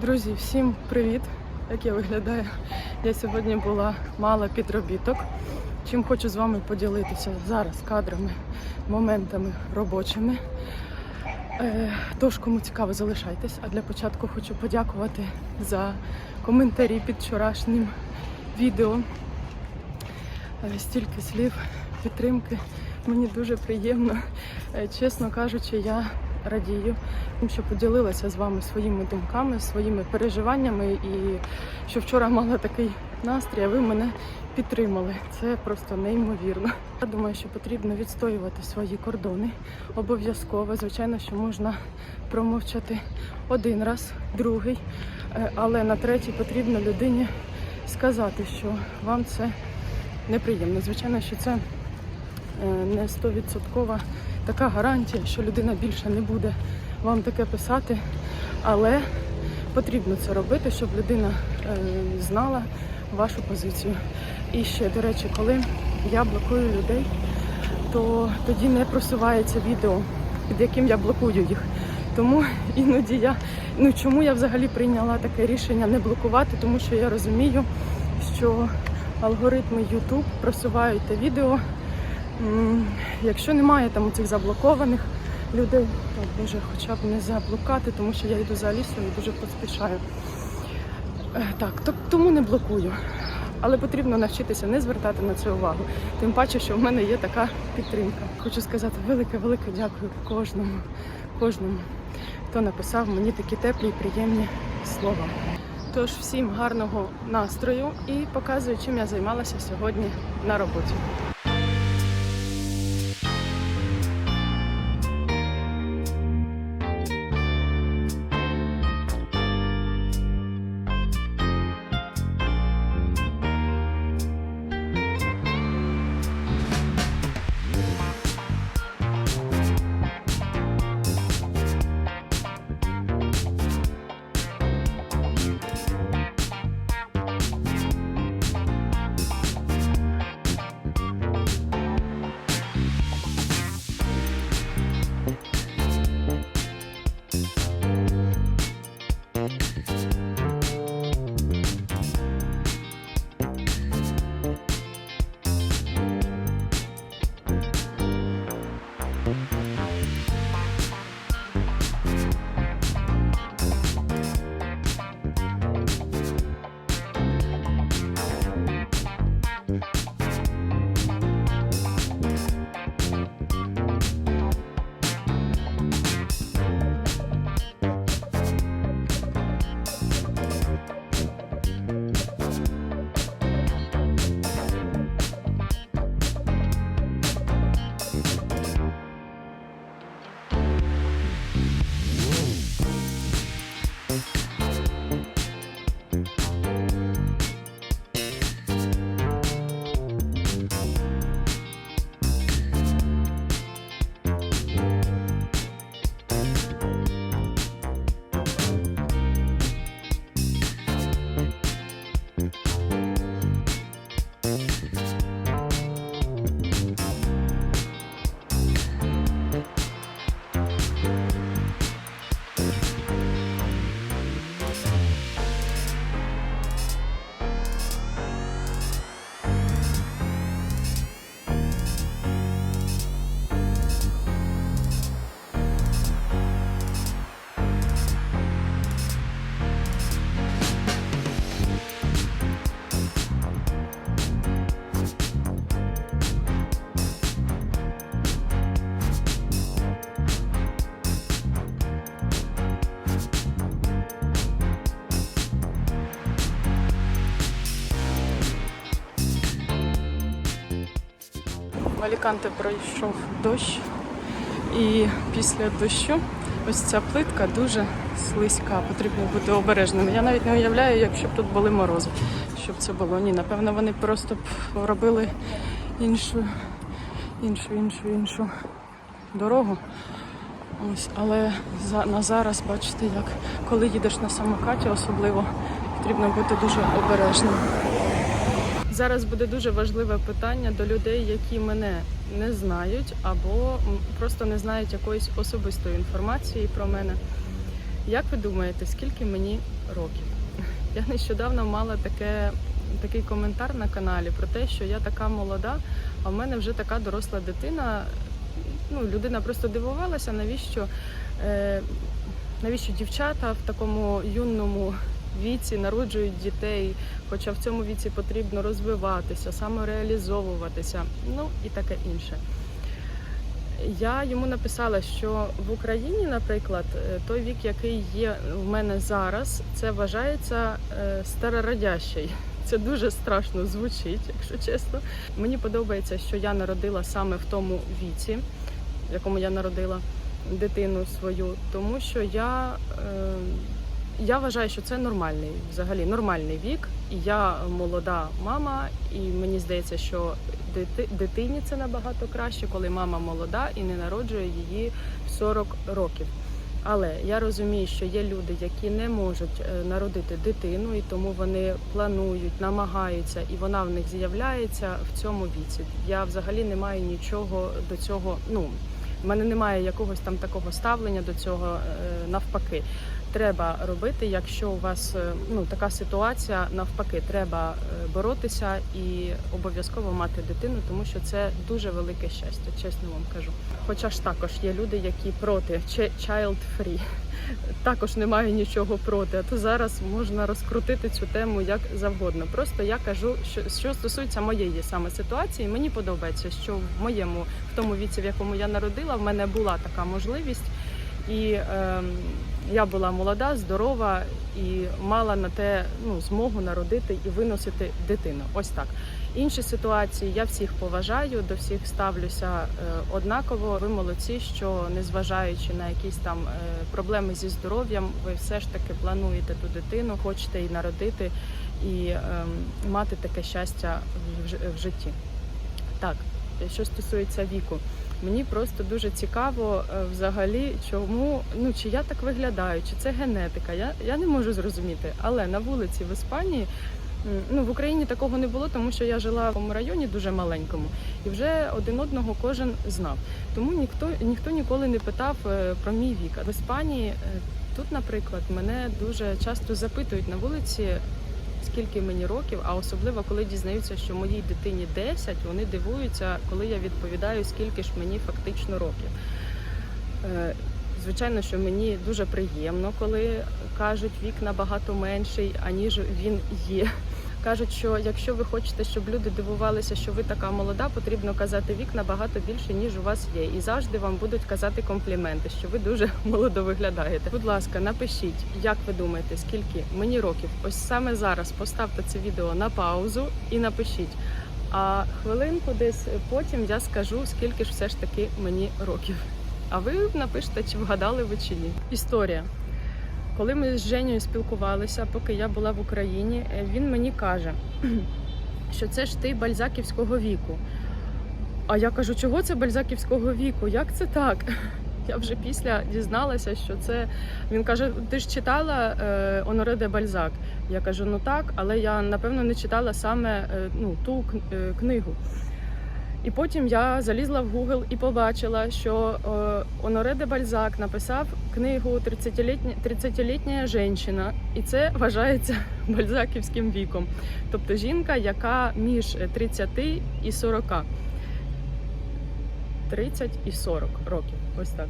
Друзі, всім привіт! Як я виглядаю? Я сьогодні була мала підробіток. Чим хочу з вами поділитися зараз кадрами, моментами робочими. Е, Тож, кому цікаво, залишайтесь. А для початку хочу подякувати за коментарі під вчорашнім відео. Е, Стільки слів підтримки. Мені дуже приємно. Е, Чесно кажучи, я радію, тим, що поділилася з вами своїми думками, своїми переживаннями, і що вчора мала такий настрій, а ви мене підтримали. Це просто неймовірно. Я думаю, що потрібно відстоювати свої кордони. Обов'язково, звичайно, що можна промовчати один раз, другий, Е, але на третій потрібно людині сказати, що вам це неприємно. Звичайно, що це е, не стовідсоткова така гарантія, що людина більше не буде вам таке писати, але потрібно це робити, щоб людина е, знала вашу позицію. І ще, до речі, коли я блокую людей, то тоді не просувається відео, під яким я блокую їх. Тому іноді я ну чому я взагалі прийняла таке рішення не блокувати, тому що я розумію, що алгоритми YouTube просувають те відео. Якщо немає там цих заблокованих людей, то боже, хоча б не заблукати, тому що я йду за Алісою і дуже поспішаю. Е, Так, то, тому не блокую. Але потрібно навчитися не звертати на це увагу. Тим паче, що в мене є така підтримка. Хочу сказати велике-велике дякую кожному, кожному, хто написав мені такі теплі і приємні слова. Тож всім гарного настрою і показую, чим я займалася сьогодні на роботі. Аліканте пройшов дощ, і після дощу ось ця плитка дуже слизька, потрібно бути обережними. Я навіть не уявляю, якщо б тут були морози, щоб це було. Ні, напевно, вони просто б робили іншу, іншу, іншу, іншу дорогу. Ось, але за, на зараз бачите, як коли їдеш на самокаті, особливо потрібно бути дуже обережним. Зараз буде дуже важливе питання до людей, які мене не знають або просто не знають якоїсь особистої інформації про мене. Як ви думаєте, скільки мені років? Я нещодавно мала таке, такий коментар на каналі про те, що я така молода, а в мене вже така доросла дитина. Ну, людина просто дивувалася, навіщо, е, навіщо дівчата в такому юному віці народжують дітей, хоча в цьому віці потрібно розвиватися, самореалізовуватися, ну і таке інше. Я йому написала, що в Україні, наприклад, е, той вік, який є в мене зараз, це вважається е, старородящий. Це дуже страшно звучить, якщо чесно. Мені подобається, що я народила саме в тому віці, в якому я народила дитину свою, тому що я, е, я вважаю, що це нормальний, взагалі нормальний вік. Я молода мама, і мені здається, що дитині це набагато краще, коли мама молода і не народжує її в 40 років. Але я розумію, що є люди, які не можуть е, народити дитину, і тому вони планують, намагаються, і вона в них з'являється в цьому віці. Я взагалі не маю нічого до цього. Ну в мене немає якогось там такого ставлення до цього е, навпаки. Треба робити, якщо у вас е, ну така ситуація, навпаки, треба е, боротися і обов'язково мати дитину, тому що це дуже велике щастя, чесно вам кажу. Хоча ж також є люди, які проти child free. Також немає нічого проти. А то зараз можна розкрутити цю тему як завгодно. Просто я кажу, що, що стосується моєї саме ситуації, мені подобається, що в моєму в тому віці, в якому я народила, в мене була така можливість. І ем, я була молода, здорова і мала на те ну, змогу народити і виносити дитину. Ось так. Інші ситуації я всіх поважаю, до всіх ставлюся е, однаково. Ви молодці, що незважаючи на якісь там е, проблеми зі здоров'ям, ви все ж таки плануєте ту дитину, хочете її народити і ем, мати таке щастя в житті. Так, що стосується віку. Мені просто дуже цікаво е, взагалі, чому ну чи я так виглядаю, чи це генетика. Я, я не можу зрозуміти. Але на вулиці в Іспанії ну в Україні такого не було, тому що я жила в тому районі дуже маленькому, і вже один одного кожен знав. Тому ніхто ніхто ніколи не питав е, про мій вік. В Іспанії е, тут, наприклад, мене дуже часто запитують на вулиці. Скільки мені років, а особливо коли дізнаються, що моїй дитині 10, вони дивуються, коли я відповідаю, скільки ж мені фактично років. Е, Звичайно, що мені дуже приємно, коли кажуть вік набагато менший, аніж він є. Кажуть, що якщо ви хочете, щоб люди дивувалися, що ви така молода, потрібно казати вік набагато більше, ніж у вас є. І завжди вам будуть казати компліменти, що ви дуже молодо виглядаєте. Будь ласка, напишіть, як ви думаєте, скільки мені років? Ось саме зараз поставте це відео на паузу і напишіть. А хвилинку десь потім я скажу, скільки ж все ж таки мені років. А ви напишете, чи вгадали ви чи ні. Історія. Коли ми з Женєю спілкувалися, поки я була в Україні, е, він мені каже, що це ж ти бальзаківського віку. А я кажу, чого це бальзаківського віку? Як це так? Я вже після дізналася, що це. Він каже: ти ж читала е, Оноре де Бальзак? Я кажу, ну так, але я напевно не читала саме е, ну, ту е, книгу. І потім я залізла в Google і побачила, що е, Оноре де Бальзак написав книгу «30-літня 30-літня жінка, і це вважається бальзаківським віком. Тобто жінка, яка між 30 і 40. 30 і 40 років. Ось так.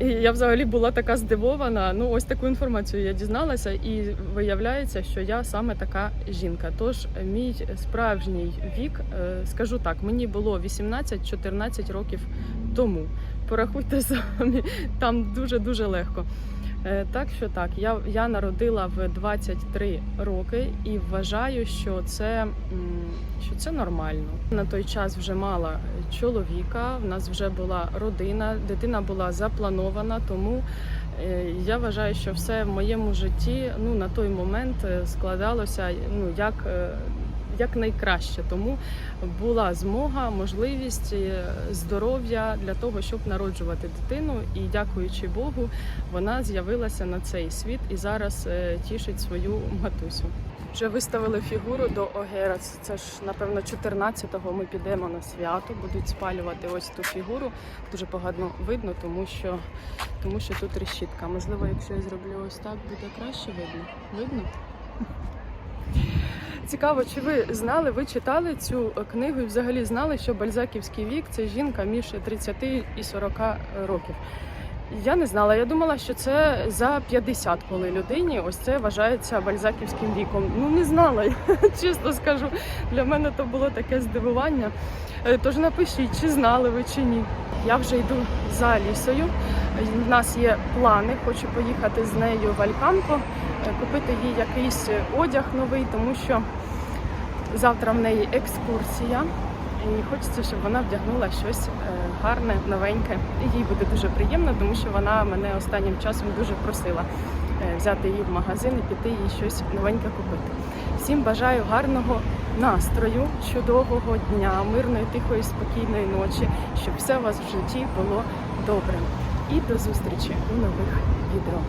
І я взагалі була така здивована. Ну, ось таку інформацію я дізналася, і виявляється, що я саме така жінка. Тож мій справжній вік, е, скажу так, мені було 18-14 років тому. Порахуйте самі, там дуже дуже легко. Е, Так що так, я, я народила в 23 роки і вважаю, що це, що це нормально. На той час вже мала чоловіка, в нас вже була родина, дитина була запланована, тому е, я вважаю, що все в моєму житті ну, на той момент е, складалося ну, як, якнайкраще. Тому була змога, можливість, е, здоров'я для того, щоб народжувати дитину. І дякуючи Богу, вона з'явилася на цей світ і зараз е, тішить свою матусю. Вже виставили фігуру до Огера. Це ж напевно 14-го ми підемо на свято. Будуть спалювати ось ту фігуру. Дуже погано видно, тому що тому що тут решітка. Можливо, якщо я зроблю ось так, буде краще видно. Видно? Цікаво, чи ви знали, ви читали цю книгу і взагалі знали, що бальзаківський вік це жінка між 30 і 40 років. Я не знала. Я думала, що це за 50, коли людині ось це вважається бальзаківським віком. Ну не знала, я чесно скажу. Для мене то було таке здивування. Е, Тож напишіть, чи знали ви чи ні. Я вже йду за лісою. У нас є плани. Хочу поїхати з нею в Альканто, е, купити їй якийсь одяг новий, тому що завтра в неї екскурсія. І хочеться, щоб вона вдягнула щось е, гарне, новеньке. І їй буде дуже приємно, тому що вона мене останнім часом дуже просила е, взяти її в магазин і піти їй щось новеньке купити. Всім бажаю гарного настрою, чудового дня, мирної, тихої, спокійної ночі, щоб все у вас в житті було добре. І до зустрічі у нових відео.